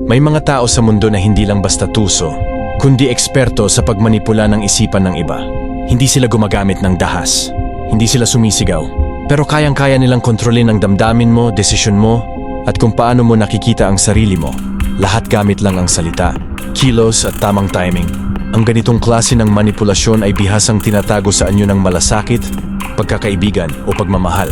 May mga tao sa mundo na hindi lang basta tuso, kundi eksperto sa pagmanipula ng isipan ng iba. Hindi sila gumagamit ng dahas. Hindi sila sumisigaw. Pero kayang-kaya nilang kontrolin ang damdamin mo, desisyon mo, at kung paano mo nakikita ang sarili mo. Lahat gamit lang ang salita, kilos at tamang timing. Ang ganitong klase ng manipulasyon ay bihasang tinatago sa anyo ng malasakit, pagkakaibigan o pagmamahal.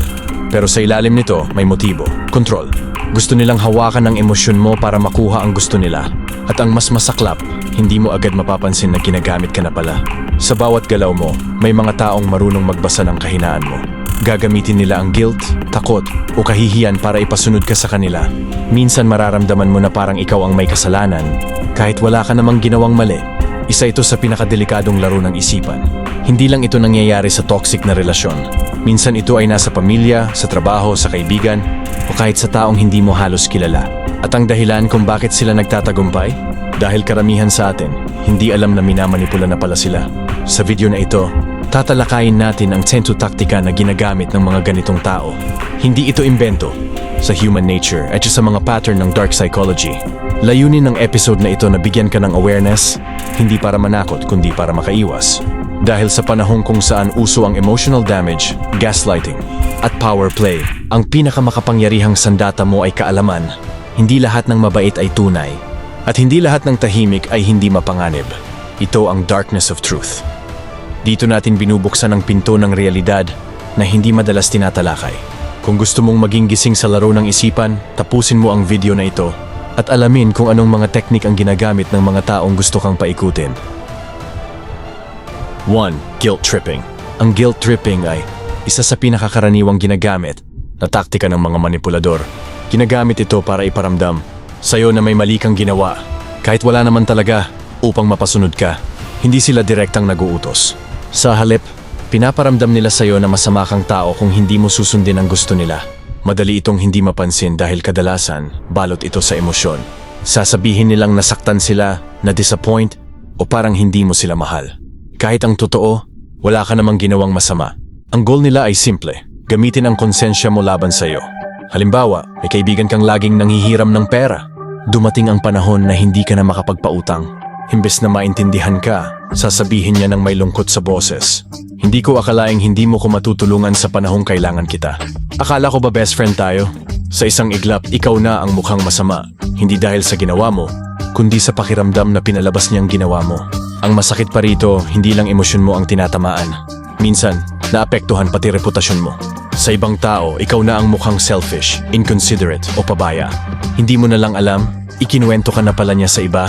Pero sa ilalim nito, may motibo, control. Gusto nilang hawakan ang emosyon mo para makuha ang gusto nila. At ang mas masaklap, hindi mo agad mapapansin na ginagamit ka na pala. Sa bawat galaw mo, may mga taong marunong magbasa ng kahinaan mo. Gagamitin nila ang guilt, takot, o kahihiyan para ipasunod ka sa kanila. Minsan mararamdaman mo na parang ikaw ang may kasalanan, kahit wala ka namang ginawang mali. Isa ito sa pinakadelikadong laro ng isipan. Hindi lang ito nangyayari sa toxic na relasyon. Minsan ito ay nasa pamilya, sa trabaho, sa kaibigan, o kahit sa taong hindi mo halos kilala. At ang dahilan kung bakit sila nagtatagumpay? Dahil karamihan sa atin, hindi alam na minamanipula na pala sila. Sa video na ito, tatalakayin natin ang sensu taktika na ginagamit ng mga ganitong tao. Hindi ito imbento sa human nature at sa mga pattern ng dark psychology. Layunin ng episode na ito na bigyan ka ng awareness, hindi para manakot kundi para makaiwas. Dahil sa panahong kung saan uso ang emotional damage, gaslighting, at power play, ang pinakamakapangyarihang sandata mo ay kaalaman. Hindi lahat ng mabait ay tunay, at hindi lahat ng tahimik ay hindi mapanganib. Ito ang darkness of truth. Dito natin binubuksan ang pinto ng realidad na hindi madalas tinatalakay. Kung gusto mong maging gising sa laro ng isipan, tapusin mo ang video na ito at alamin kung anong mga teknik ang ginagamit ng mga taong gusto kang paikutin. 1. Guilt tripping. Ang guilt tripping ay isa sa pinakakaraniwang ginagamit na taktika ng mga manipulador. Ginagamit ito para iparamdam sa'yo na may mali kang ginawa kahit wala naman talaga upang mapasunod ka. Hindi sila direktang naguutos. Sa halip, pinaparamdam nila sa'yo na masama kang tao kung hindi mo susundin ang gusto nila. Madali itong hindi mapansin dahil kadalasan balot ito sa emosyon. Sasabihin nilang nasaktan sila, na-disappoint, o parang hindi mo sila mahal. Kahit ang totoo, wala ka namang ginawang masama. Ang goal nila ay simple, gamitin ang konsensya mo laban sa iyo. Halimbawa, may kaibigan kang laging nanghihiram ng pera. Dumating ang panahon na hindi ka na makapagpautang. Imbes na maintindihan ka, sasabihin niya ng may lungkot sa boses. Hindi ko akalaing hindi mo ko matutulungan sa panahong kailangan kita. Akala ko ba best friend tayo? Sa isang iglap, ikaw na ang mukhang masama. Hindi dahil sa ginawa mo, kundi sa pakiramdam na pinalabas niyang ginawa mo. Ang masakit pa rito, hindi lang emosyon mo ang tinatamaan. Minsan, naapektuhan pati reputasyon mo. Sa ibang tao, ikaw na ang mukhang selfish, inconsiderate o pabaya. Hindi mo na lang alam, ikinuwento ka na pala niya sa iba,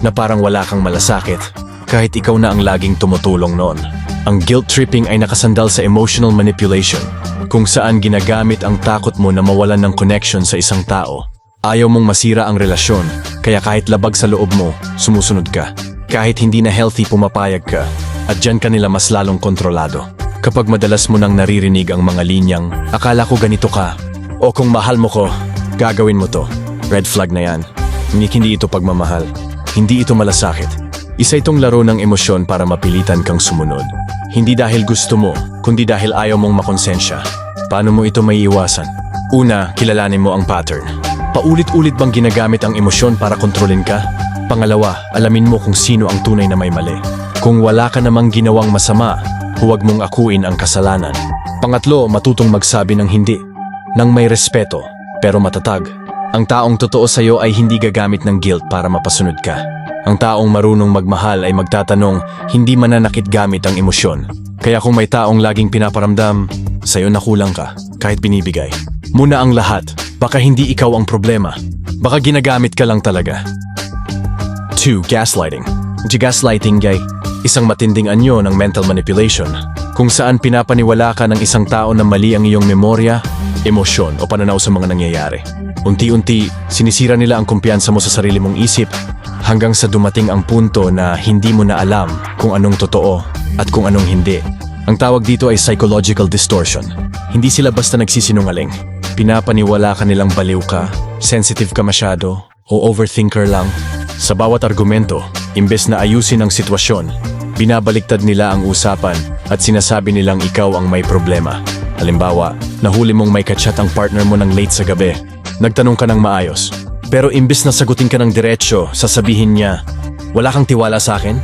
na parang wala kang malasakit, kahit ikaw na ang laging tumutulong noon. Ang guilt tripping ay nakasandal sa emotional manipulation, kung saan ginagamit ang takot mo na mawalan ng connection sa isang tao. Ayaw mong masira ang relasyon, kaya kahit labag sa loob mo, sumusunod ka. Kahit hindi na healthy pumapayag ka, at dyan ka nila mas lalong kontrolado. Kapag madalas mo nang naririnig ang mga linyang, akala ko ganito ka, o kung mahal mo ko, gagawin mo to. Red flag na yan. Hindi, hindi ito pagmamahal. Hindi ito malasakit. Isa itong laro ng emosyon para mapilitan kang sumunod. Hindi dahil gusto mo, kundi dahil ayaw mong makonsensya. Paano mo ito may iwasan? Una, kilalanin mo ang pattern. Paulit-ulit bang ginagamit ang emosyon para kontrolin ka? Pangalawa, alamin mo kung sino ang tunay na may mali. Kung wala ka namang ginawang masama, huwag mong akuin ang kasalanan. Pangatlo, matutong magsabi ng hindi. Nang may respeto, pero matatag. Ang taong totoo sa'yo ay hindi gagamit ng guilt para mapasunod ka. Ang taong marunong magmahal ay magtatanong, hindi mananakit gamit ang emosyon. Kaya kung may taong laging pinaparamdam, sa'yo nakulang ka, kahit binibigay. Muna ang lahat, baka hindi ikaw ang problema. Baka ginagamit ka lang talaga. 2. Gaslighting. Gaslighting ay isang matinding anyo ng mental manipulation kung saan pinapaniwala ka ng isang tao na mali ang iyong memorya, emosyon o pananaw sa mga nangyayari. Unti-unti, sinisira nila ang kumpiyansa mo sa sarili mong isip hanggang sa dumating ang punto na hindi mo na alam kung anong totoo at kung anong hindi. Ang tawag dito ay psychological distortion. Hindi sila basta nagsisinungaling. Pinapaniwala ka nilang baliw ka, sensitive ka masyado, o overthinker lang. Sa bawat argumento, imbes na ayusin ang sitwasyon, binabaliktad nila ang usapan at sinasabi nilang ikaw ang may problema. Halimbawa, nahuli mong may kachat ang partner mo ng late sa gabi. Nagtanong ka ng maayos. Pero imbis na sagutin ka ng diretsyo, sasabihin niya, wala kang tiwala sa akin?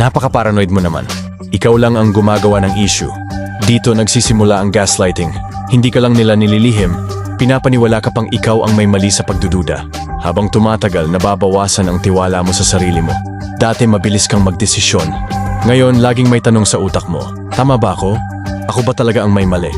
Napaka-paranoid mo naman. Ikaw lang ang gumagawa ng issue. Dito nagsisimula ang gaslighting. Hindi ka lang nila nililihim, pinapaniwala ka pang ikaw ang may mali sa pagdududa. Habang tumatagal, nababawasan ang tiwala mo sa sarili mo. Dati mabilis kang magdesisyon. Ngayon, laging may tanong sa utak mo. Tama ba ako? Ako ba talaga ang may mali?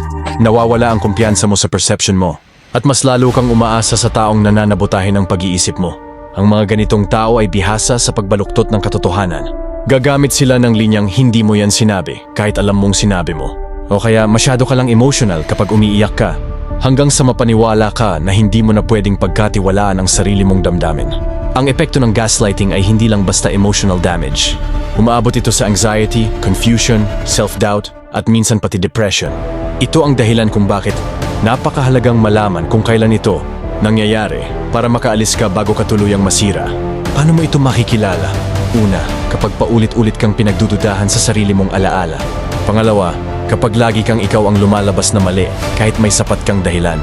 Nawawala ang kumpiyansa mo sa perception mo. At mas lalo kang umaasa sa taong nananabotahin ng pag-iisip mo. Ang mga ganitong tao ay bihasa sa pagbaluktot ng katotohanan. Gagamit sila ng linyang hindi mo yan sinabi kahit alam mong sinabi mo. O kaya masyado ka lang emotional kapag umiiyak ka. Hanggang sa mapaniwala ka na hindi mo na pwedeng pagkatiwalaan ang sarili mong damdamin. Ang epekto ng gaslighting ay hindi lang basta emotional damage. Umaabot ito sa anxiety, confusion, self-doubt, at minsan pati depression. Ito ang dahilan kung bakit napakahalagang malaman kung kailan ito nangyayari para makaalis ka bago ka tuluyang masira. Paano mo ito makikilala? Una, kapag paulit-ulit kang pinagdududahan sa sarili mong alaala. Pangalawa, kapag lagi kang ikaw ang lumalabas na mali kahit may sapat kang dahilan.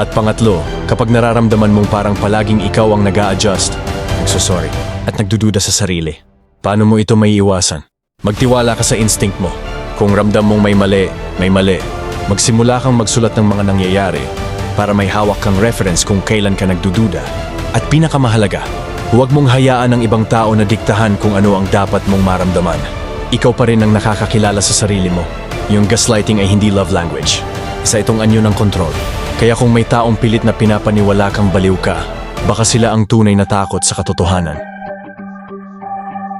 At pangatlo, kapag nararamdaman mong parang palaging ikaw ang nag adjust nagsosorry, at nagdududa sa sarili. Paano mo ito may iwasan? Magtiwala ka sa instinct mo. Kung ramdam mong may mali, may mali. Magsimula kang magsulat ng mga nangyayari para may hawak kang reference kung kailan ka nagdududa. At pinakamahalaga, huwag mong hayaan ng ibang tao na diktahan kung ano ang dapat mong maramdaman. Ikaw pa rin ang nakakakilala sa sarili mo. Yung gaslighting ay hindi love language. Isa itong anyo ng kontrol. Kaya kung may taong pilit na pinapaniwala kang baliw ka, baka sila ang tunay na takot sa katotohanan.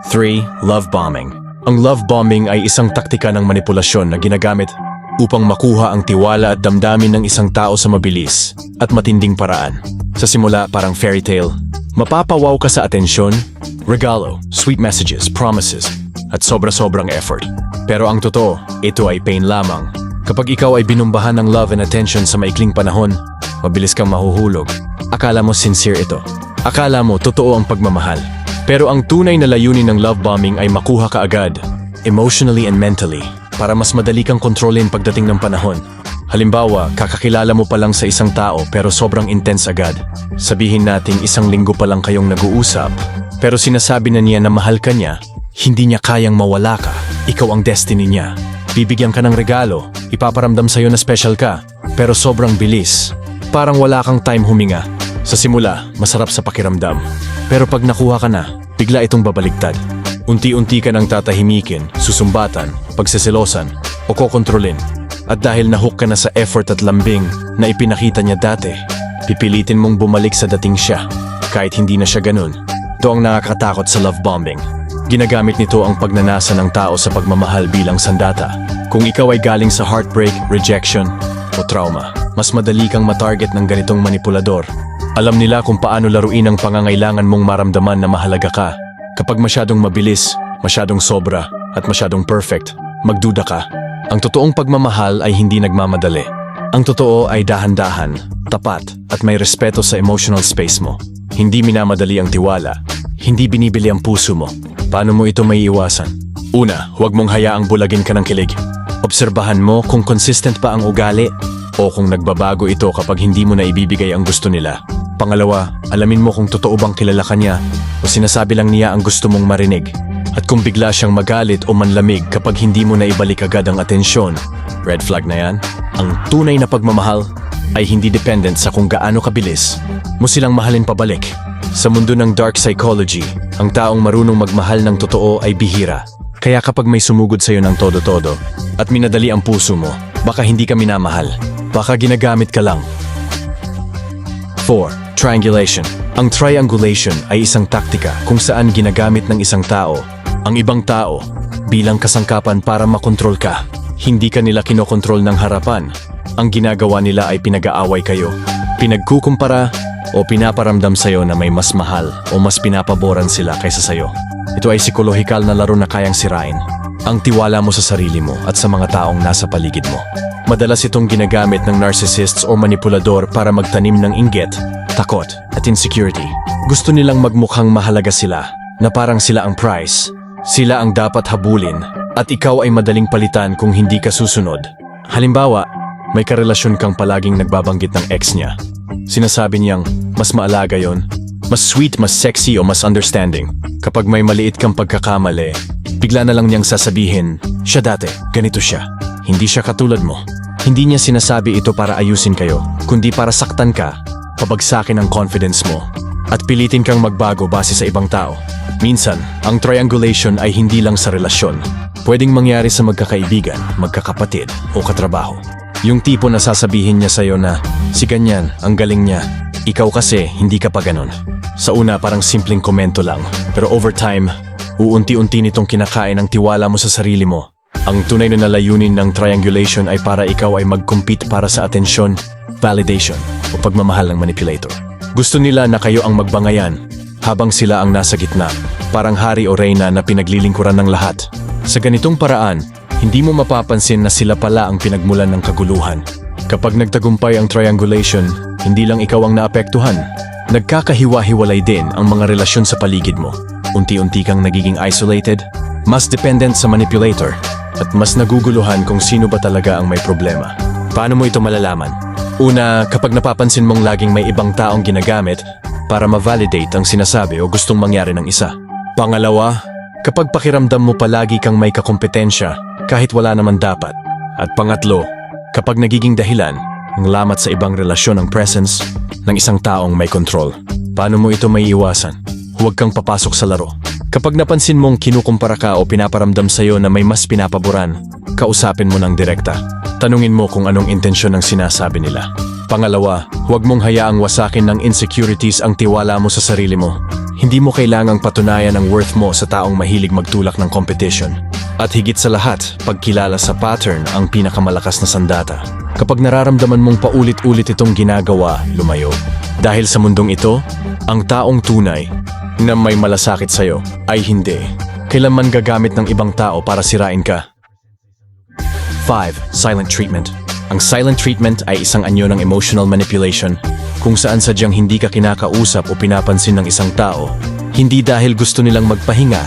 3. Love bombing. Ang love bombing ay isang taktika ng manipulasyon na ginagamit upang makuha ang tiwala at damdamin ng isang tao sa mabilis at matinding paraan. Sa simula, parang fairy tale. Mapapawaw ka sa atensyon, regalo, sweet messages, promises, at sobra-sobrang effort. Pero ang totoo, ito ay pain lamang. Kapag ikaw ay binumbahan ng love and attention sa maikling panahon, mabilis kang mahuhulog. Akala mo sincere ito. Akala mo totoo ang pagmamahal. Pero ang tunay na layunin ng love bombing ay makuha ka agad, emotionally and mentally, para mas madali kang kontrolin pagdating ng panahon. Halimbawa, kakakilala mo pa lang sa isang tao pero sobrang intense agad. Sabihin nating isang linggo pa lang kayong nag-uusap, pero sinasabi na niya na mahal ka niya, hindi niya kayang mawala ka. Ikaw ang destiny niya. Bibigyan ka ng regalo, ipaparamdam sa'yo na special ka, pero sobrang bilis. Parang wala kang time huminga. Sa simula, masarap sa pakiramdam. Pero pag nakuha ka na, bigla itong babaligtad. Unti-unti ka nang tatahimikin, susumbatan, pagseselosan, o kokontrolin. At dahil nahook ka na sa effort at lambing na ipinakita niya dati, pipilitin mong bumalik sa dating siya, kahit hindi na siya ganun. Ito ang nakakatakot sa love bombing. Ginagamit nito ang pagnanasa ng tao sa pagmamahal bilang sandata. Kung ikaw ay galing sa heartbreak, rejection, o trauma, mas madali kang matarget ng ganitong manipulador. Alam nila kung paano laruin ang pangangailangan mong maramdaman na mahalaga ka. Kapag masyadong mabilis, masyadong sobra, at masyadong perfect, magduda ka. Ang totoong pagmamahal ay hindi nagmamadali. Ang totoo ay dahan-dahan, tapat, at may respeto sa emotional space mo. Hindi minamadali ang tiwala. Hindi binibili ang puso mo. Paano mo ito may iwasan? Una, huwag mong hayaang bulagin ka ng kilig. Obserbahan mo kung consistent pa ang ugali o kung nagbabago ito kapag hindi mo na ibibigay ang gusto nila. Pangalawa, alamin mo kung totoo bang kilala ka niya o sinasabi lang niya ang gusto mong marinig. At kung bigla siyang magalit o manlamig kapag hindi mo na ibalik agad ang atensyon, red flag na yan. Ang tunay na pagmamahal ay hindi dependent sa kung gaano kabilis mo silang mahalin pabalik. Sa mundo ng dark psychology, ang taong marunong magmahal ng totoo ay bihira. Kaya kapag may sumugod sa'yo ng todo-todo at minadali ang puso mo, baka hindi ka minamahal. Baka ginagamit ka lang. 4. Triangulation. Ang triangulation ay isang taktika kung saan ginagamit ng isang tao ang ibang tao bilang kasangkapan para makontrol ka. Hindi ka nila kinokontrol ng harapan. Ang ginagawa nila ay pinag-aaway kayo. Pinagkukumpara o pinaparamdam sa'yo na may mas mahal o mas pinapaboran sila kaysa sa'yo. Ito ay psikolohikal na laro na kayang sirain. Ang tiwala mo sa sarili mo at sa mga taong nasa paligid mo. Madalas itong ginagamit ng narcissists o manipulador para magtanim ng inggit, takot at insecurity. Gusto nilang magmukhang mahalaga sila, na parang sila ang prize. Sila ang dapat habulin at ikaw ay madaling palitan kung hindi ka susunod. Halimbawa, may karelasyon kang palaging nagbabanggit ng ex niya. Sinasabi niyang mas maalaga yon, Mas sweet, mas sexy o mas understanding. Kapag may maliit kang pagkakamali, bigla na lang niyang sasabihin, siya dati, ganito siya. Hindi siya katulad mo. Hindi niya sinasabi ito para ayusin kayo, kundi para saktan ka, pabagsakin ang confidence mo, at pilitin kang magbago base sa ibang tao. Minsan, ang triangulation ay hindi lang sa relasyon. Pwedeng mangyari sa magkakaibigan, magkakapatid o katrabaho. Yung tipo na sasabihin niya sa'yo na, si ganyan, ang galing niya. Ikaw kasi, hindi ka pa ganon. Sa una, parang simpleng komento lang. Pero over time, uunti-unti nitong kinakain ang tiwala mo sa sarili mo. Ang tunay na nalayunin ng triangulation ay para ikaw ay mag-compete para sa atensyon, validation, o pagmamahal ng manipulator. Gusto nila na kayo ang magbangayan, habang sila ang nasa gitna, parang hari o reyna na pinaglilingkuran ng lahat. Sa ganitong paraan, hindi mo mapapansin na sila pala ang pinagmulan ng kaguluhan. Kapag nagtagumpay ang triangulation, hindi lang ikaw ang naapektuhan. Nagkakahiwa-hiwalay din ang mga relasyon sa paligid mo. Unti-unti kang nagiging isolated, mas dependent sa manipulator, at mas naguguluhan kung sino ba talaga ang may problema. Paano mo ito malalaman? Una, kapag napapansin mong laging may ibang taong ginagamit para ma-validate ang sinasabi o gustong mangyari ng isa. Pangalawa, kapag pakiramdam mo palagi kang may kakompetensya kahit wala naman dapat. At pangatlo, kapag nagiging dahilan ang lamat sa ibang relasyon ng presence ng isang taong may control. Paano mo ito may iwasan? Huwag kang papasok sa laro. Kapag napansin mong kinukumpara ka o pinaparamdam sa'yo na may mas pinapaboran, kausapin mo ng direkta. Tanungin mo kung anong intensyon ng sinasabi nila. Pangalawa, huwag mong hayaang wasakin ng insecurities ang tiwala mo sa sarili mo. Hindi mo kailangang patunayan ang worth mo sa taong mahilig magtulak ng competition. At higit sa lahat, pagkilala sa pattern ang pinakamalakas na sandata. Kapag nararamdaman mong paulit-ulit itong ginagawa, lumayo. Dahil sa mundong ito, ang taong tunay na may malasakit sa'yo ay hindi. Kailanman gagamit ng ibang tao para sirain ka. 5. Silent treatment. Ang silent treatment ay isang anyo ng emotional manipulation kung saan sadyang hindi ka kinakausap o pinapansin ng isang tao. Hindi dahil gusto nilang magpahinga,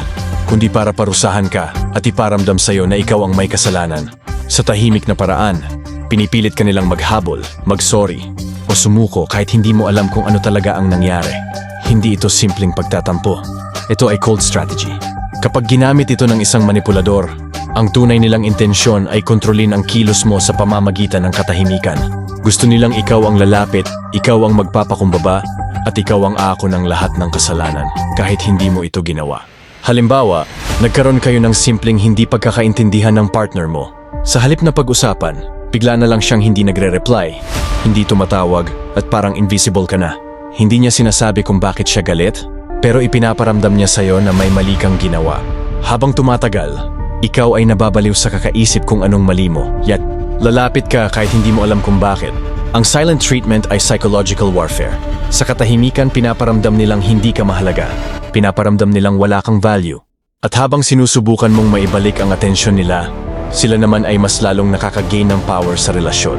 kundi para parusahan ka at iparamdam sa'yo na ikaw ang may kasalanan. Sa tahimik na paraan, pinipilit ka nilang maghabol, magsorry, o sumuko kahit hindi mo alam kung ano talaga ang nangyari. Hindi ito simpleng pagtatampo. Ito ay cold strategy. Kapag ginamit ito ng isang manipulador, ang tunay nilang intensyon ay kontrolin ang kilos mo sa pamamagitan ng katahimikan. Gusto nilang ikaw ang lalapit, ikaw ang magpapakumbaba, at ikaw ang ako ng lahat ng kasalanan, kahit hindi mo ito ginawa. Halimbawa, nagkaroon kayo ng simpleng hindi pagkakaintindihan ng partner mo. Sa halip na pag-usapan, bigla na lang siyang hindi nagre-reply, hindi tumatawag, at parang invisible ka na. Hindi niya sinasabi kung bakit siya galit, pero ipinaparamdam niya sa'yo na may mali kang ginawa. Habang tumatagal, ikaw ay nababaliw sa kakaisip kung anong mali mo, yet lalapit ka kahit hindi mo alam kung bakit. Ang silent treatment ay psychological warfare. Sa katahimikan, pinaparamdam nilang hindi ka mahalaga. Pinaparamdam nilang wala kang value. At habang sinusubukan mong maibalik ang atensyon nila, sila naman ay mas lalong nakakagain ng power sa relasyon.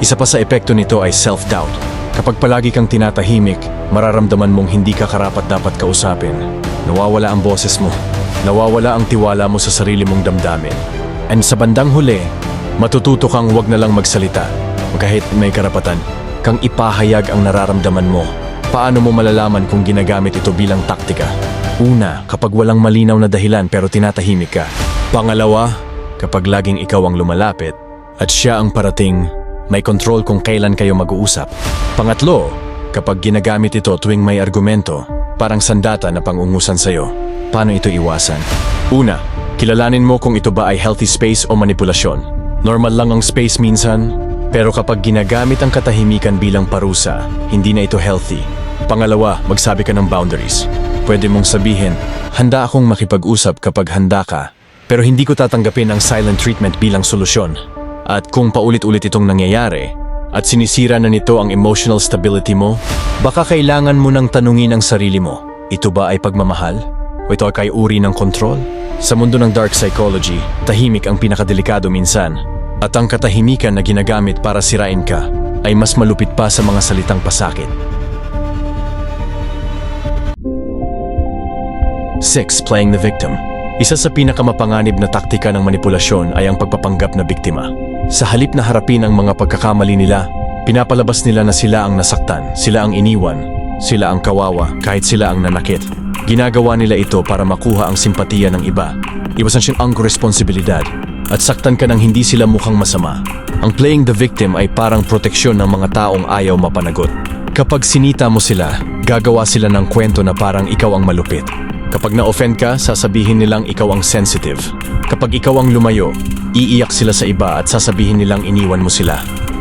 Isa pa sa epekto nito ay self-doubt. Kapag palagi kang tinatahimik, mararamdaman mong hindi ka karapat dapat kausapin. Nawawala ang boses mo. Nawawala ang tiwala mo sa sarili mong damdamin. And sa bandang huli, matututo kang wag na lang magsalita. Kahit may karapatan, kang ipahayag ang nararamdaman mo. Paano mo malalaman kung ginagamit ito bilang taktika? Una, kapag walang malinaw na dahilan pero tinatahimik ka. Pangalawa, kapag laging ikaw ang lumalapit at siya ang parating, may control kung kailan kayo mag-uusap. Pangatlo, kapag ginagamit ito tuwing may argumento, parang sandata na pangungusan sa'yo. Paano ito iwasan? Una, kilalanin mo kung ito ba ay healthy space o manipulasyon. Normal lang ang space minsan, pero kapag ginagamit ang katahimikan bilang parusa, hindi na ito healthy. Pangalawa, magsabi ka ng boundaries. Pwede mong sabihin, handa akong makipag-usap kapag handa ka, pero hindi ko tatanggapin ang silent treatment bilang solusyon. At kung paulit-ulit itong nangyayari, at sinisira na nito ang emotional stability mo, baka kailangan mo nang tanungin ang sarili mo, ito ba ay pagmamahal? O ito ay uri ng control? Sa mundo ng dark psychology, tahimik ang pinakadelikado minsan. At ang katahimikan na ginagamit para sirain ka ay mas malupit pa sa mga salitang pasakit. 6. Playing the victim Isa sa pinakamapanganib na taktika ng manipulasyon ay ang pagpapanggap na biktima. Sa halip na harapin ang mga pagkakamali nila, pinapalabas nila na sila ang nasaktan, sila ang iniwan, Sila ang kawawa kahit sila ang nanakit. Ginagawa nila ito para makuha ang simpatiya ng iba. Iwasan siyang ang responsibilidad at saktan ka ng hindi sila mukhang masama. Ang playing the victim ay parang proteksyon ng mga taong ayaw mapanagot. Kapag sinita mo sila, gagawa sila ng kwento na parang ikaw ang malupit. Kapag na-offend ka, sasabihin nilang ikaw ang sensitive. Kapag ikaw ang lumayo, iiyak sila sa iba at sasabihin nilang iniwan mo sila.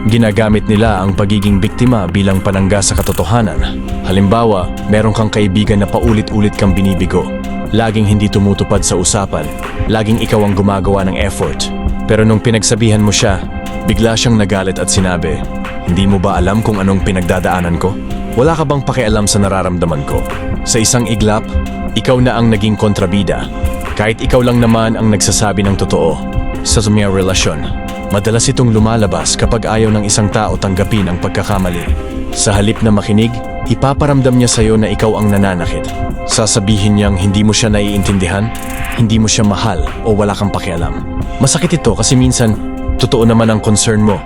Ginagamit nila ang pagiging biktima bilang panangga sa katotohanan. Halimbawa, meron kang kaibigan na paulit-ulit kang binibigo. Laging hindi tumutupad sa usapan. Laging ikaw ang gumagawa ng effort. Pero nung pinagsabihan mo siya, bigla siyang nagalit at sinabi, Hindi mo ba alam kung anong pinagdadaanan ko? Wala ka bang pakialam sa nararamdaman ko? Sa isang iglap, ikaw na ang naging kontrabida. Kahit ikaw lang naman ang nagsasabi ng totoo. Sa mga relasyon, madalas itong lumalabas kapag ayaw ng isang tao tanggapin ang pagkakamali. Sa halip na makinig, ipaparamdam niya sa'yo na ikaw ang nananakit. Sasabihin niyang hindi mo siya naiintindihan, hindi mo siya mahal o wala kang pakialam. Masakit ito kasi minsan, totoo naman ang concern mo,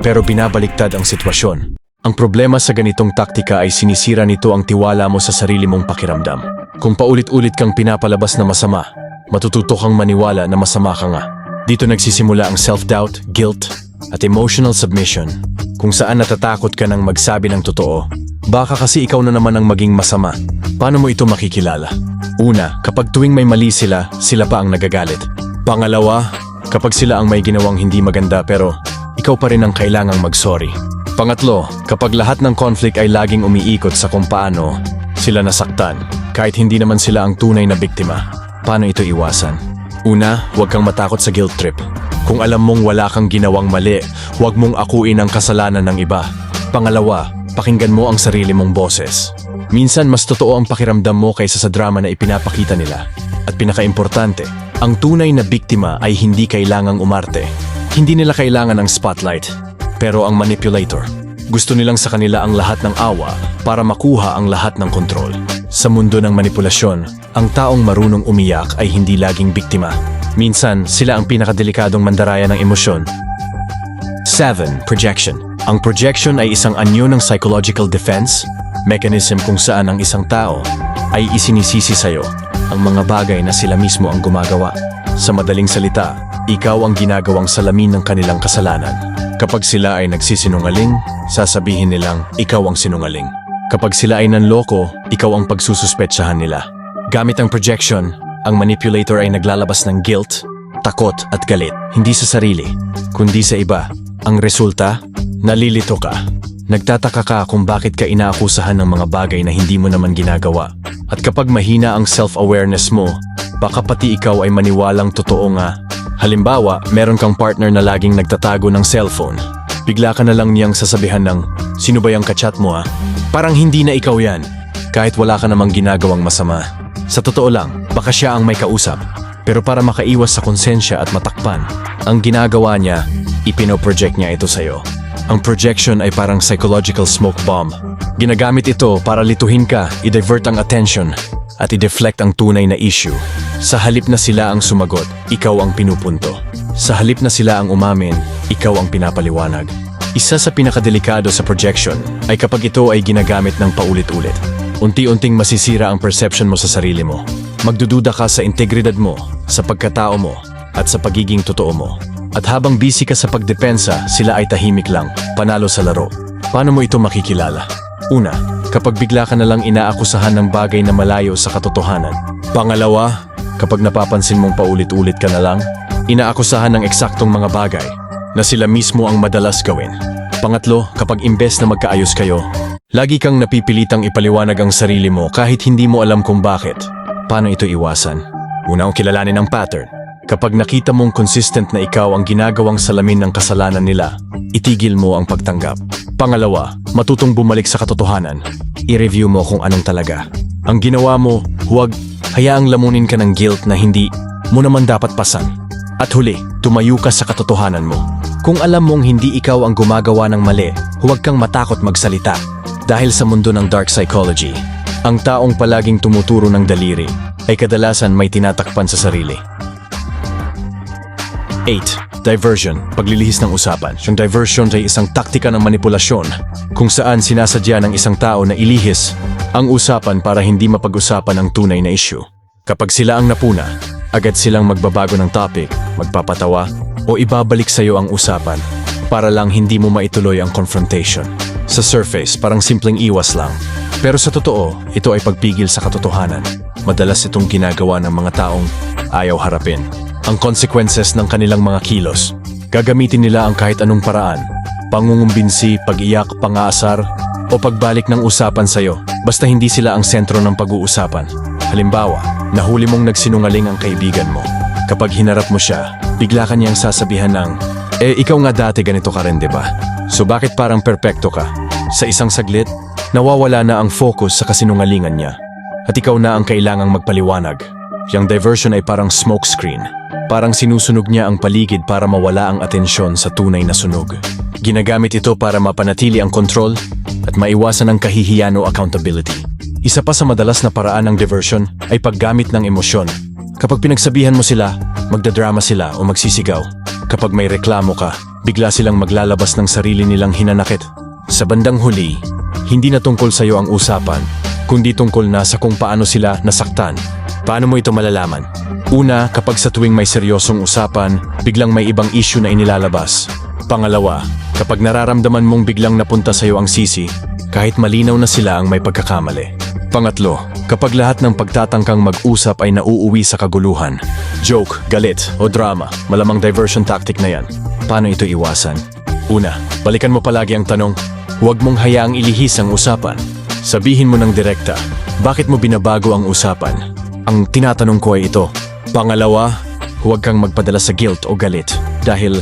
pero binabaliktad ang sitwasyon. Ang problema sa ganitong taktika ay sinisira nito ang tiwala mo sa sarili mong pakiramdam. Kung paulit-ulit kang pinapalabas na masama, matututo kang maniwala na masama ka nga. Dito nagsisimula ang self-doubt, guilt, at emotional submission. Kung saan natatakot ka ng magsabi ng totoo, baka kasi ikaw na naman ang maging masama. Paano mo ito makikilala? Una, kapag tuwing may mali sila, sila pa ang nagagalit. Pangalawa, kapag sila ang may ginawang hindi maganda pero ikaw pa rin ang kailangang mag-sorry. Pangatlo, kapag lahat ng conflict ay laging umiikot sa kung paano sila nasaktan, kahit hindi naman sila ang tunay na biktima. Paano ito iwasan? Una, huwag kang matakot sa guilt trip. Kung alam mong wala kang ginawang mali, huwag mong akuin ang kasalanan ng iba. Pangalawa, pakinggan mo ang sarili mong boses. Minsan mas totoo ang pakiramdam mo kaysa sa drama na ipinapakita nila. At pinakaimportante, ang tunay na biktima ay hindi kailangang umarte. Hindi nila kailangan ng spotlight. Pero ang manipulator, gusto nilang sa kanila ang lahat ng awa para makuha ang lahat ng kontrol. Sa mundo ng manipulasyon, ang taong marunong umiyak ay hindi laging biktima. Minsan, sila ang pinakadelikadong mandaraya ng emosyon 7. Projection Ang projection ay isang anyo ng psychological defense, mechanism kung saan ang isang tao ay isinisisi sa'yo ang mga bagay na sila mismo ang gumagawa. Sa madaling salita, ikaw ang ginagawang salamin ng kanilang kasalanan. Kapag sila ay nagsisinungaling, sasabihin nilang ikaw ang sinungaling. Kapag sila ay nanloko, ikaw ang pagsususpetsahan nila. Gamit ang projection, ang manipulator ay naglalabas ng guilt, takot at galit, hindi sa sarili, kundi sa iba. Ang resulta, nalilito ka. Nagtataka ka kung bakit ka inaakusahan ng mga bagay na hindi mo naman ginagawa. At kapag mahina ang self-awareness mo, baka pati ikaw ay maniwalang totoo nga. Halimbawa, meron kang partner na laging nagtatago ng cellphone. Bigla ka na lang niyang sasabihan ng, sino ba yung kachat mo ha? Parang hindi na ikaw yan, kahit wala ka namang ginagawang masama. Sa totoo lang, baka siya ang may kausap. Pero para makaiwas sa konsensya at matakpan, ang ginagawa niya, ipinoproject niya ito sa'yo. Ang projection ay parang psychological smoke bomb. Ginagamit ito para lituhin ka, i-divert ang attention, at i-deflect ang tunay na issue. Sa halip na sila ang sumagot, ikaw ang pinupunto. Sa halip na sila ang umamin, ikaw ang pinapaliwanag. Isa sa pinakadelikado sa projection ay kapag ito ay ginagamit ng paulit-ulit. Unti-unting masisira ang perception mo sa sarili mo. Magdududa ka sa integridad mo, sa pagkatao mo, at sa pagiging totoo mo. At habang busy ka sa pagdepensa, sila ay tahimik lang, panalo sa laro. Paano mo ito makikilala? Una, kapag bigla ka na lang inaakusahan ng bagay na malayo sa katotohanan. Pangalawa, kapag napapansin mong paulit-ulit ka na lang, inaakusahan ng eksaktong mga bagay na sila mismo ang madalas gawin. Pangatlo, kapag imbes na magkaayos kayo, lagi kang napipilitang ipaliwanag ang sarili mo kahit hindi mo alam kung bakit. Paano ito iwasan? Una, ang kilalanin ang pattern. Kapag nakita mong consistent na ikaw ang ginagawang salamin ng kasalanan nila, itigil mo ang pagtanggap. Pangalawa, matutong bumalik sa katotohanan. I-review mo kung anong talaga. Ang ginawa mo, huwag hayaang lamunin ka ng guilt na hindi mo naman dapat pasan. At huli, tumayo ka sa katotohanan mo. Kung alam mong hindi ikaw ang gumagawa ng mali, huwag kang matakot magsalita. Dahil sa mundo ng dark psychology, ang taong palaging tumuturo ng daliri ay kadalasan may tinatakpan sa sarili. 8. Diversion, paglilihis ng usapan. Yung diversion ay isang taktika ng manipulasyon kung saan sinasadya ng isang tao na ilihis ang usapan para hindi mapag-usapan ang tunay na issue. Kapag sila ang napuna, agad silang magbabago ng topic, magpapatawa, o ibabalik sa'yo ang usapan para lang hindi mo maituloy ang confrontation. Sa surface, parang simpleng iwas lang. Pero sa totoo, ito ay pagpigil sa katotohanan. Madalas itong ginagawa ng mga taong ayaw harapin. Ang consequences ng kanilang mga kilos. Gagamitin nila ang kahit anong paraan. Pangungumbinsi, pag-iyak, pangaasar, o pagbalik ng usapan sa'yo basta hindi sila ang sentro ng pag-uusapan. Halimbawa, nahuli mong nagsinungaling ang kaibigan mo. Kapag hinarap mo siya, bigla ka niyang sasabihan ng, Eh, ikaw nga dati ganito ka rin, ba? So bakit parang perpekto ka? Sa isang saglit, nawawala na ang focus sa kasinungalingan niya. At ikaw na ang kailangang magpaliwanag. Yang diversion ay parang smoke screen. Parang sinusunog niya ang paligid para mawala ang atensyon sa tunay na sunog. Ginagamit ito para mapanatili ang control at maiwasan ang kahihiyan o accountability. Isa pa sa madalas na paraan ng diversion ay paggamit ng emosyon. Kapag pinagsabihan mo sila, magdadrama sila o magsisigaw. Kapag may reklamo ka, bigla silang maglalabas ng sarili nilang hinanakit. Sa bandang huli, hindi na tungkol sa iyo ang usapan, kundi tungkol na sa kung paano sila nasaktan. Paano mo ito malalaman? Una, kapag sa tuwing may seryosong usapan, biglang may ibang issue na inilalabas. Pangalawa, kapag nararamdaman mong biglang napunta sa iyo ang sisi, kahit malinaw na sila ang may pagkakamali. Pangatlo, kapag lahat ng pagtatangkang mag-usap ay nauuwi sa kaguluhan. Joke, galit, o drama, malamang diversion tactic na yan. Paano ito iwasan? Una, balikan mo palagi ang tanong, huwag mong hayaang ilihis ang usapan. Sabihin mo ng direkta, bakit mo binabago ang usapan? Ang tinatanong ko ay ito. Pangalawa, huwag kang magpadala sa guilt o galit dahil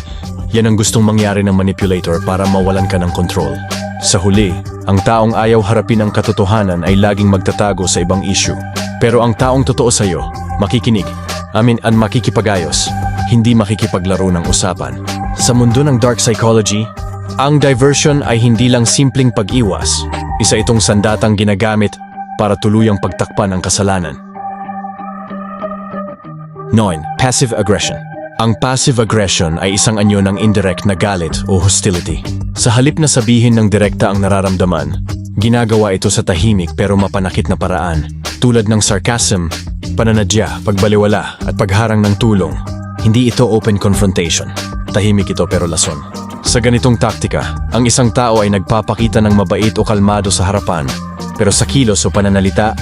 yan ang gustong mangyari ng manipulator para mawalan ka ng control. Sa huli, ang taong ayaw harapin ang katotohanan ay laging magtatago sa ibang issue. Pero ang taong totoo sa iyo, makikinig, amin ang makikipagayos, hindi makikipaglaro ng usapan. Sa mundo ng dark psychology, ang diversion ay hindi lang simpleng pag-iwas. Isa itong sandatang ginagamit para tuluyang pagtakpan ang kasalanan. 9. Passive aggression. Ang passive aggression ay isang anyo ng indirect na galit o hostility. Sa halip na sabihin ng direkta ang nararamdaman, ginagawa ito sa tahimik pero mapanakit na paraan. Tulad ng sarcasm, pananadya, pagbaliwala at pagharang ng tulong. Hindi ito open confrontation. Tahimik ito pero lason. Sa ganitong taktika, ang isang tao ay nagpapakita ng mabait o kalmado sa harapan, pero sa kilos o pananalita,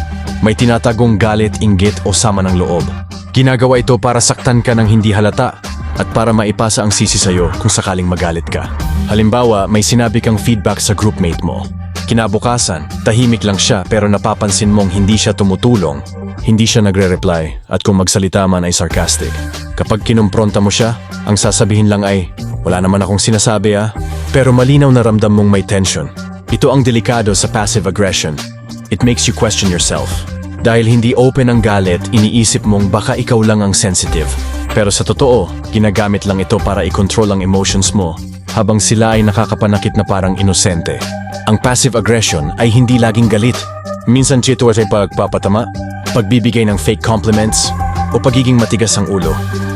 may tinatagong galit, inggit o sama ng loob. Ginagawa ito para saktan ka ng hindi halata at para maipasa ang sisi sa'yo kung sakaling magalit ka. Halimbawa, may sinabi kang feedback sa groupmate mo. Kinabukasan, tahimik lang siya pero napapansin mong hindi siya tumutulong, hindi siya nagre-reply at kung magsalita man ay sarcastic. Kapag kinumpronta mo siya, ang sasabihin lang ay, wala naman akong sinasabi ah, pero malinaw na ramdam mong may tension. Ito ang delikado sa passive aggression. It makes you question yourself. Dahil hindi open ang galit, iniisip mong baka ikaw lang ang sensitive. Pero sa totoo, ginagamit lang ito para i-control ang emotions mo habang sila ay nakakapanakit na parang inosente. Ang passive aggression ay hindi laging galit. Minsan ito ay pagpapatama, pagbibigay ng fake compliments, o pagiging matigas ang ulo.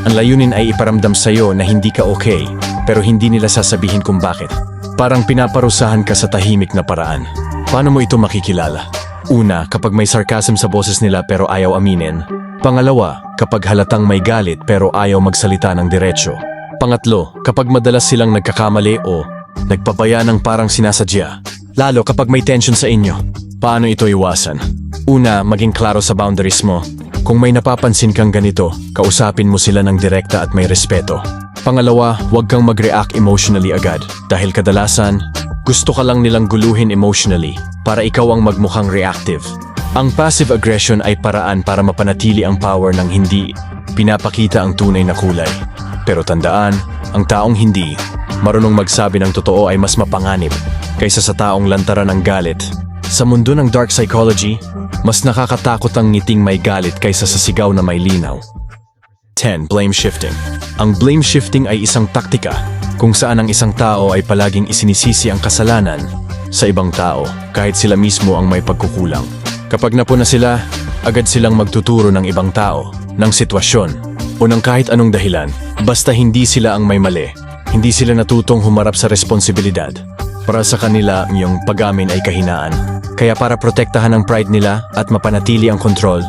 Ang layunin ay iparamdam sa'yo na hindi ka okay, pero hindi nila sasabihin kung bakit. Parang pinaparusahan ka sa tahimik na paraan. Paano mo ito makikilala? Una, kapag may sarcasm sa boses nila pero ayaw aminin. Pangalawa, kapag halatang may galit pero ayaw magsalita ng diretsyo. Pangatlo, kapag madalas silang nagkakamali o nagpapaya ng parang sinasadya. Lalo kapag may tension sa inyo. Paano ito iwasan? Una, maging klaro sa boundaries mo. Kung may napapansin kang ganito, kausapin mo sila ng direkta at may respeto. Pangalawa, huwag kang mag-react emotionally agad dahil kadalasan, gusto ka lang nilang guluhin emotionally para ikaw ang magmukhang reactive. Ang passive aggression ay paraan para mapanatili ang power ng hindi pinapakita ang tunay na kulay. Pero tandaan, ang taong hindi, marunong magsabi ng totoo ay mas mapanganib kaysa sa taong lantaran ng galit. Sa mundo ng dark psychology, mas nakakatakot ang ngiting may galit kaysa sa sigaw na may linaw. 10. Blame shifting. Ang blame shifting ay isang taktika kung saan ang isang tao ay palaging isinisisi ang kasalanan sa ibang tao kahit sila mismo ang may pagkukulang. Kapag napuna sila, agad silang magtuturo ng ibang tao, ng sitwasyon, o ng kahit anong dahilan, basta hindi sila ang may mali. Hindi sila natutong humarap sa responsibilidad. Para sa kanila, yung pag-amin ay kahinaan. Kaya para protektahan ang pride nila at mapanatili ang control,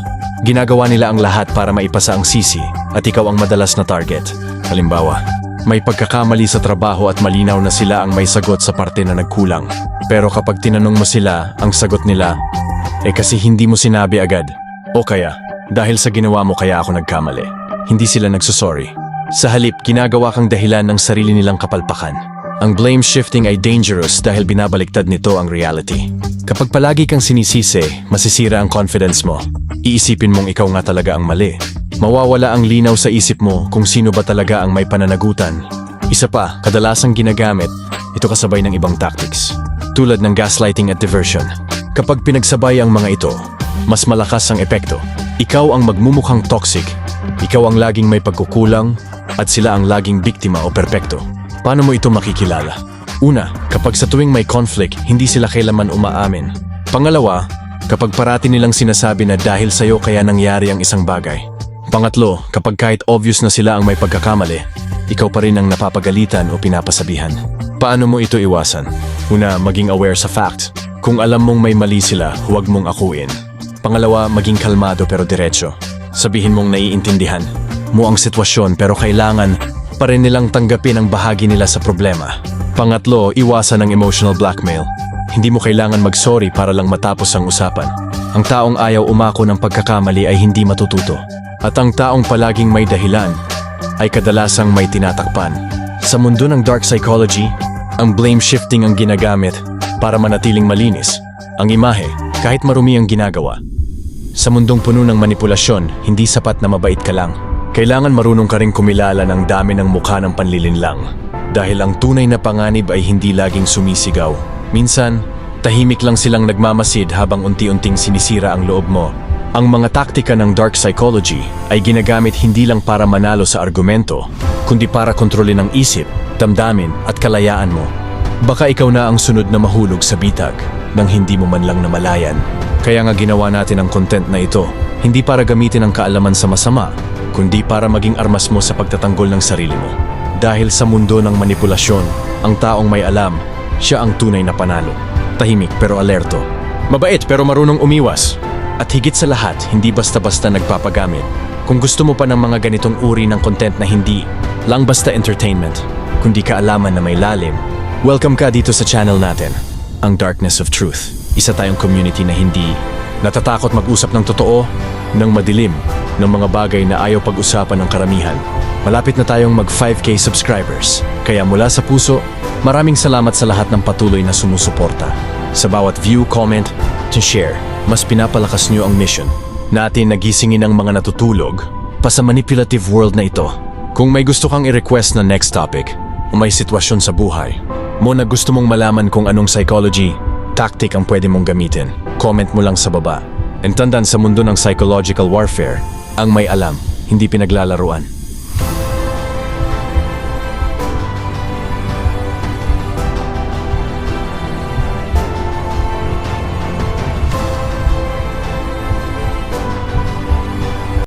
ginagawa nila ang lahat para maipasa ang sisi at ikaw ang madalas na target. Halimbawa, may pagkakamali sa trabaho at malinaw na sila ang may sagot sa parte na nagkulang. Pero kapag tinanong mo sila, ang sagot nila, eh kasi hindi mo sinabi agad. O kaya, dahil sa ginawa mo kaya ako nagkamali. Hindi sila nagsusorry. Sa halip, ginagawa kang dahilan ng sarili nilang kapalpakan. Ang blame shifting ay dangerous dahil binabaliktad nito ang reality. Kapag palagi kang sinisisi, masisira ang confidence mo. Iisipin mong ikaw nga talaga ang mali. Mawawala ang linaw sa isip mo kung sino ba talaga ang may pananagutan. Isa pa, kadalasang ginagamit, ito kasabay ng ibang tactics. Tulad ng gaslighting at diversion. Kapag pinagsabay ang mga ito, mas malakas ang epekto. Ikaw ang magmumukhang toxic. Ikaw ang laging may pagkukulang at sila ang laging biktima o perpekto. Paano mo ito makikilala? Una, kapag sa tuwing may conflict, hindi sila kailaman umaamin. Pangalawa, kapag parati nilang sinasabi na dahil sa'yo kaya nangyari ang isang bagay. Pangatlo, kapag kahit obvious na sila ang may pagkakamali, ikaw pa rin ang napapagalitan o pinapasabihan. Paano mo ito iwasan? Una, maging aware sa fact. Kung alam mong may mali sila, huwag mong akuin. Pangalawa, maging kalmado pero diretso. Sabihin mong naiintindihan mo ang sitwasyon pero kailangan pa rin nilang tanggapin ang bahagi nila sa problema. Pangatlo, iwasan ang emotional blackmail. Hindi mo kailangan mag-sorry para lang matapos ang usapan. Ang taong ayaw umako ng pagkakamali ay hindi matututo. At ang taong palaging may dahilan ay kadalasang may tinatakpan. Sa mundo ng dark psychology, ang blame shifting ang ginagamit para manatiling malinis. Ang imahe, kahit marumi ang ginagawa. Sa mundong puno ng manipulasyon, hindi sapat na mabait ka lang. Kailangan marunong ka rin kumilala ng dami ng mukha ng panlilinlang. Dahil ang tunay na panganib ay hindi laging sumisigaw. Minsan, tahimik lang silang nagmamasid habang unti-unting sinisira ang loob mo. Ang mga taktika ng dark psychology ay ginagamit hindi lang para manalo sa argumento, kundi para kontrolin ang isip, damdamin at kalayaan mo. Baka ikaw na ang sunod na mahulog sa bitag nang hindi mo man lang namalayan. Kaya nga ginawa natin ang content na ito, hindi para gamitin ang kaalaman sa masama, kundi para maging armas mo sa pagtatanggol ng sarili mo. Dahil sa mundo ng manipulasyon, ang taong may alam, siya ang tunay na panalo. Tahimik pero alerto. Mabait pero marunong umiwas. At higit sa lahat, hindi basta-basta nagpapagamit. Kung gusto mo pa ng mga ganitong uri ng content na hindi lang basta entertainment, kundi kaalaman na may lalim, welcome ka dito sa channel natin, ang Darkness of Truth. Isa tayong community na hindi natatakot mag-usap ng totoo, ng madilim, ng mga bagay na ayaw pag-usapan ng karamihan. Malapit na tayong mag 5k subscribers. Kaya mula sa puso, maraming salamat sa lahat ng patuloy na sumusuporta. Sa bawat view, comment, to share, mas pinapalakas nyo ang mission. Natin nagisingin ang mga natutulog pa sa manipulative world na ito. Kung may gusto kang i-request na next topic o may sitwasyon sa buhay mo na gusto mong malaman kung anong psychology, tactic ang pwede mong gamitin, comment mo lang sa baba. And tandaan sa mundo ng psychological warfare, ang may alam, hindi pinaglalaruan.